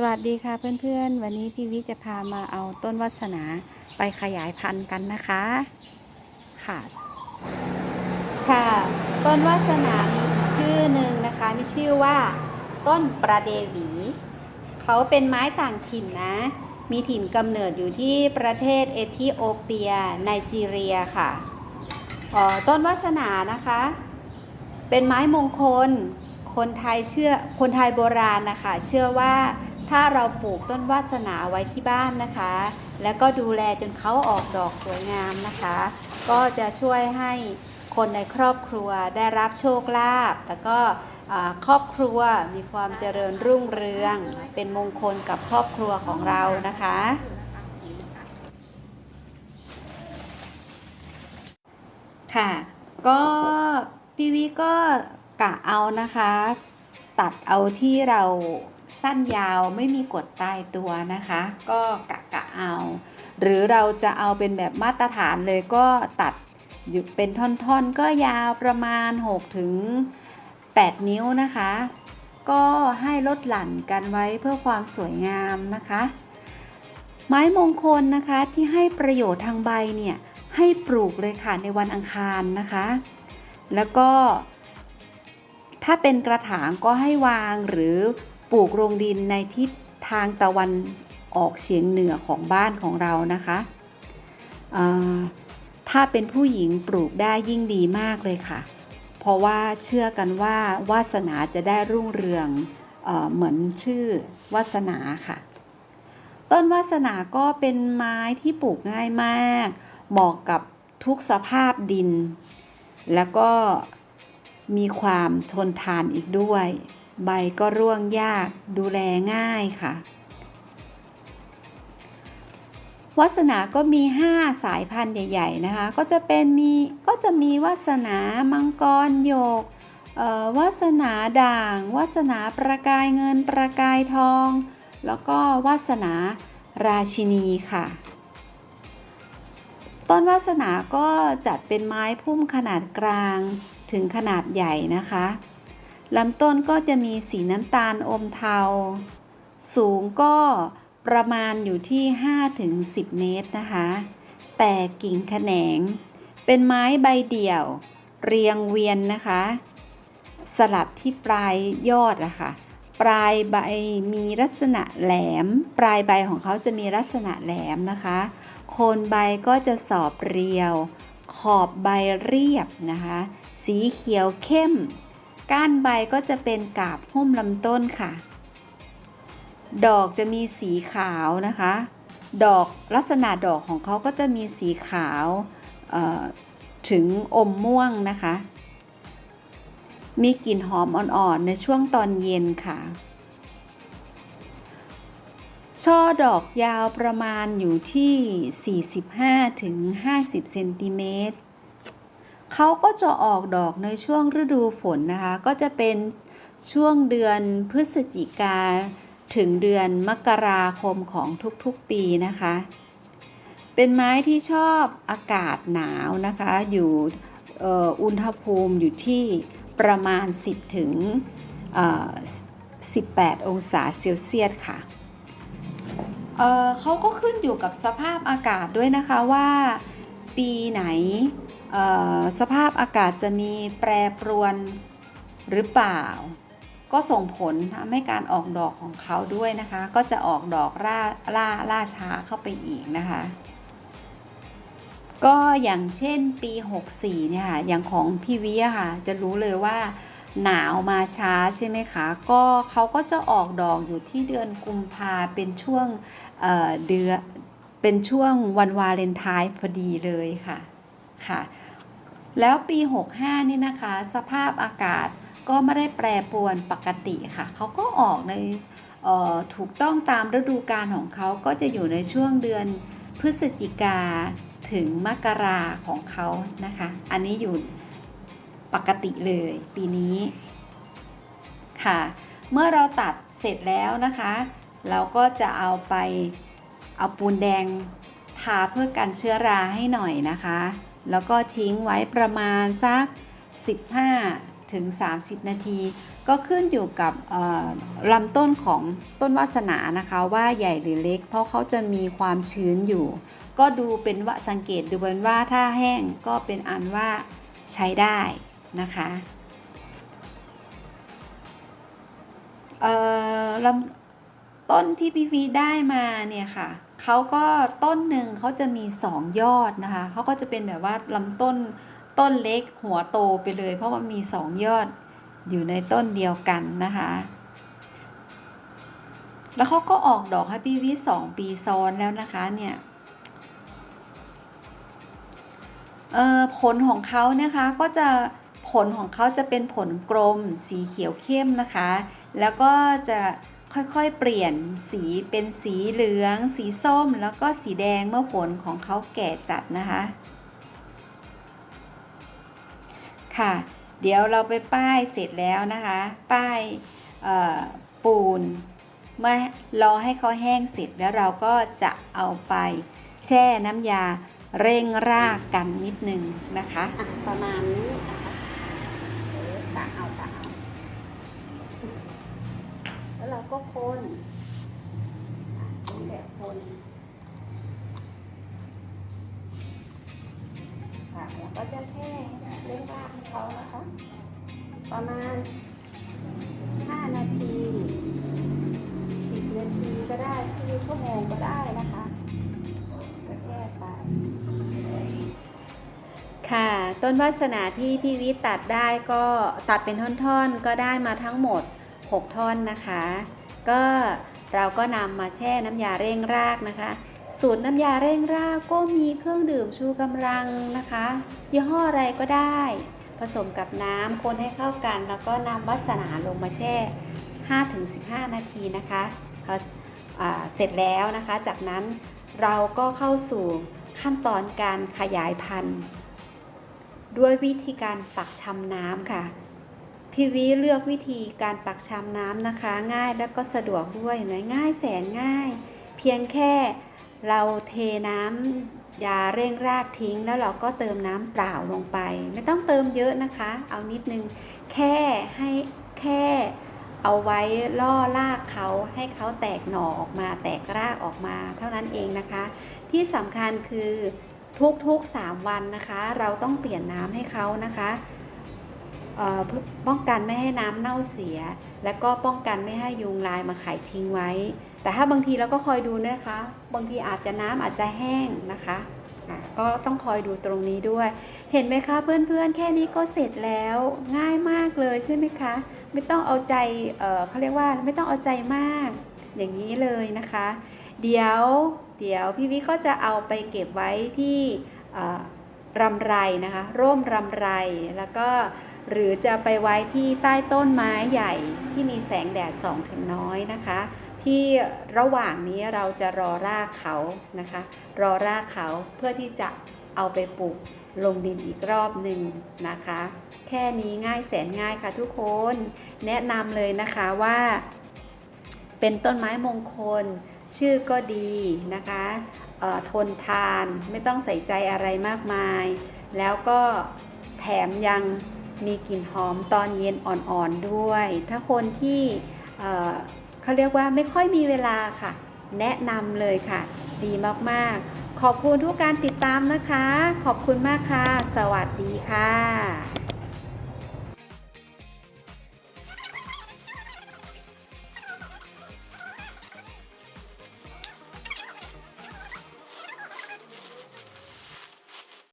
สวัสดีค่ะเพื่อนๆ วันนี้พี่วิจะพามาเอาต้นวัสนาไปขยายพันธุ์กันนะคะ ค่ะ ค่ะ ต้นวัสนามีชื่อหนึ่งนะคะมีชื่อว่า ต้นประเดวี เขาเป็นไม้ต่างถิ่นนะ มีถิ่นกำเนิดอยู่ที่ประเทศเอธิโอเปียไนจีเรียค่ะออต้นวัสนานะคะ เป็นไม้มงคล คนไทยเชื่อคนไทยโบราณนะคะ เชื่อว่า ถ้าเราปลูกต้นวาสนาไว้ที่บ้านนะคะ แล้วก็ดูแลจนเขาออกดอกสวยงามนะคะ ก็จะช่วยให้คนในครอบครัวได้รับโชคลาภแล้วก็ครอบครัวมีความเจริญรุ่งเรือง เป็นมงคลกับครอบครัวของเรานะคะ ค่ะ ก็พี่วิก็กะเอานะคะ ตัดเอาที่เรา สั้นยาวไม่มีกฎตายตัวนะคะ ก็กะกะเอา หรือเราจะเอาเป็นแบบมาตรฐานเลยก็ตัดอยู่เป็นท่อนๆ ก็ยาวประมาณ 6 ถึง 8 นิ้วนะคะ ก็ให้ลดหลั่นกันไว้เพื่อความสวยงามนะคะ ไม้มงคลนะคะที่ให้ประโยชน์ทางใบเนี่ยให้ปลูกเลยค่ะในวันอังคารนะคะ แล้วก็ ถ้าเป็นกระถางก็ให้วางหรือ ปลูกลงดินในทิศทางตะวันออกเฉียงเหนือของบ้านของเรานะคะถ้าเป็นผู้หญิงปลูกได้ยิ่งดีมากเลยค่ะ เพราะว่าเชื่อกันว่าวาสนาจะได้รุ่งเรืองเอเหมือนชื่อวาสนาค่ะ ต้นวาสนาก็เป็นไม้ที่ปลูกง่ายมาก เหมาะกับทุกสภาพดิน แล้วก็มีความทนทานอีกด้วย ใบก็ร่วงยากดูแลง่ายค่ะวาสนาก็มี 5 สายพันธุ์ใหญ่ ๆ นะคะ ก็จะเป็นมีก็จะมีวาสนามังกรโยกวาสนาด่างวาสนาประกายเงินประกายทอง แล้วก็วาสนาราชินีค่ะ ต้นวาสนาก็จัดเป็นไม้พุ่มขนาดกลางถึงขนาดใหญ่นะคะ ลำต้นก็จะมีสีน้ำตาลอมเทา สูงก็ประมาณอยู่ที่ 5-10 เมตรนะคะ แต่กิ่งแขนง เป็นไม้ใบเดี่ยว เรียงเวียนนะคะ สลับที่ปลายยอดอะค่ะ ปลายใบมีลักษณะแหลม ปลายใบของเขาจะมีลักษณะแหลมนะคะ โคนใบก็จะสอบเรียว ขอบใบเรียบนะคะ สีเขียวเข้ม ก้านใบก็จะเป็นกาบหุ้มลำต้นค่ะ ดอกจะมีสีขาวนะคะ ดอกลักษณะดอกของเขาก็จะมีสีขาวถึงอมม่วงนะคะ มีกลิ่นหอมอ่อนๆในช่วงตอนเย็นค่ะ ช่อดอกยาวประมาณอยู่ที่ 45-50 เซนติเมตร เขาก็จะออกดอกในช่วงฤดูฝนนะคะ ก็จะเป็นช่วงเดือนพฤศจิกาถึงเดือนมกราคมของทุกๆปีนะคะ เป็นไม้ที่ชอบอากาศหนาวนะคะ อยู่อ,อุณหภูมิอยู่ที่ประมาณ 10 ถึง 18 องศาเซลเซียสค่ะเเขาก็ขึ้นอยู่กับสภาพอากาศด้วยนะคะว่าปีไหน สภาพอากาศจะมีแปรปรวนหรือเปล่า ก็ส่งผลทำให้การออกดอกของเขาด้วยนะคะ ก็จะออกดอกล่าล่าล่าช้าเข้าไปอีกนะคะ ก็อย่างเช่นปี 64 เนี่ยค่ะอย่างของพี่วิอะค่ะ จะรู้เลยว่าหนาวมาช้าใช่ไหมคะ ก็เขาก็จะออกดอกอยู่ที่เดือนกุมภาเป็นช่วงเเดือนเป็นช่วงวันวาเลนไทน์พอดีเลยค่ะค่ะ แล้วปี 65 นี่นะคะ สภาพอากาศก็ไม่ได้แปรปรวนปกติค่ะ เขาก็ออกในออถูกต้องตามฤดูกาลของเขาก็จะอยู่ในช่วงเดือนพฤศจิกาถึงมกราของเขานะคะ อันนี้อยู่ปกติเลยปีนี้ค่ะ เมื่อเราตัดเสร็จแล้วนะคะ เราก็จะเอาไปเอาปูนแดงทาเพื่อกันเชื้อราให้หน่อยนะคะ แล้วก็ทิ้งไว้ประมาณสัก 15ถึง30 นาที ก็ขึ้นอยู่กับลำต้นของต้นวาสนานะคะว่าใหญ่หรือเล็ก เพราะเขาจะมีความชื้นอยู่ ก็ดูเป็นว่าสังเกตดูเป็นว่าถ้าแห้งก็เป็นอันว่าใช้ได้นะคะเออลำต้นที่พี่วีได้มาเนี่ยค่ะ เขาก็ต้นหนึ่งเขาจะมีสองยอดนะคะเขาก็จะเป็นแบบว่าลำต้นต้นเล็กหัวโตไปเลย เพราะว่ามีสองยอดอยู่ในต้นเดียวกันนะคะ แล้วเขาก็ออกดอกให้พี่วิสองปีซ้อนแล้วนะคะเนี่ยเอ่อผลของเขานะคะก็จะผลของเขาจะเป็นผลกลมสีเขียวเข้มนะคะ แล้วก็จะ ค่อยๆ เปลี่ยนสีเป็นสีเหลือง สีส้ม แล้วก็สีแดงเมื่อผลของเขาแก่จัดนะคะ ค่ะ เดี๋ยวเราไปป้ายเสร็จแล้วนะคะ ป้ายปูน เมื่อรอให้เขาแห้งเสร็จแล้วเราก็จะเอาไปแช่น้ำยาเร่งรากกันนิดนึงนะคะะประมาณนี้ ก็คนอะเป็นแบบคนค่ะแล้วก็จะแช่เร่งรากให้เขานะคะ ประมาณ 5 นาที 10 นาทีก็ได้ครึ่งชั่วโมงก็ได้นะคะก็แช่ไปค่ะต้นวาสนาที่พี่วิทย์ตัดได้ก็ตัดเป็นท่อนๆก็ได้มาทั้งหมด 6 ท่อนนะคะ ก็เราก็นำมาแช่น้ำยาเร่งรากนะคะ สูตรน้ำยาเร่งรากก็มีเครื่องดื่มชูกำลังนะคะ ยี่ห้ออะไรก็ได้ ผสมกับน้ำคนให้เข้ากัน แล้วก็นำวาสนาลงมาแช่ 5-15 นาทีนะคะพออเสร็จแล้วนะคะ จากนั้นเราก็เข้าสู่ขั้นตอนการขยายพันธุ์ ด้วยวิธีการปักชำน้ำค่ะ พี่วิเลือกวิธีการปักชำน้ำนะคะ ง่ายและก็สะดวกด้วยเห็นไหมง่ายแสนง่าย เพียงแค่เราเทน้ำยาเร่งรากทิ้ง แล้วเราก็เติมน้ำเปล่าลงไป ไม่ต้องเติมเยอะนะคะ เอานิดนึงแค่ให้แค่เอาไว้ล่อรากเขาให้เขาแตกหน่อออกมาแตกรากออกมา เท่านั้นเองนะคะ ที่สำคัญคือทุกๆ 3 วันนะคะ เราต้องเปลี่ยนน้ำให้เขานะคะ เพื่อป้องกันไม่ให้น้ำเน่าเสีย และก็ป้องกันไม่ให้ยุงลายมาไข่ทิ้งไว้ แต่ถ้าบางทีเราก็คอยดูนะคะ บางทีอาจจะน้ำอาจจะแห้งนะคะก็ต้องคอยดูตรงนี้ด้วย เห็นไหมคะเพื่อนๆ แค่นี้ก็เสร็จแล้วง่ายมากเลยใช่ไหมคะ ไม่ต้องเอาใจเเขาเรียกว่าไม่ต้องเอาใจมาก อย่างนี้เลยนะคะ เดี๋ยวเดี๋ยวพี่วิก็จะเอาไปเก็บไว้ที่รำไรนะคะ ร่มรำไรแล้วก็ หรือจะไปไว้ที่ใต้ต้นไม้ใหญ่ที่มีแสงแดดส่องถึงน้อยนะคะ ที่ระหว่างนี้เราจะรอรากเขานะคะ รอรากเขาเพื่อที่จะเอาไปปลูกลงดินอีกรอบหนึ่งนะคะ แค่นี้ง่ายแสนง่ายค่ะทุกคน แนะนำเลยนะคะว่า เป็นต้นไม้มงคล ชื่อก็ดีนะคะทนทานไม่ต้องใส่ใจอะไรมากมาย แล้วก็แถมยัง มีกลิ่นหอมตอนเย็นอ่อนๆด้วย ถ้าคนที่เเขาเรียกว่าไม่ค่อยมีเวลาค่ะ แนะนำเลยค่ะ ดีมากๆ ขอบคุณทุกการติดตามนะคะ ขอบคุณมากค่ะ สวัสดีค่ะ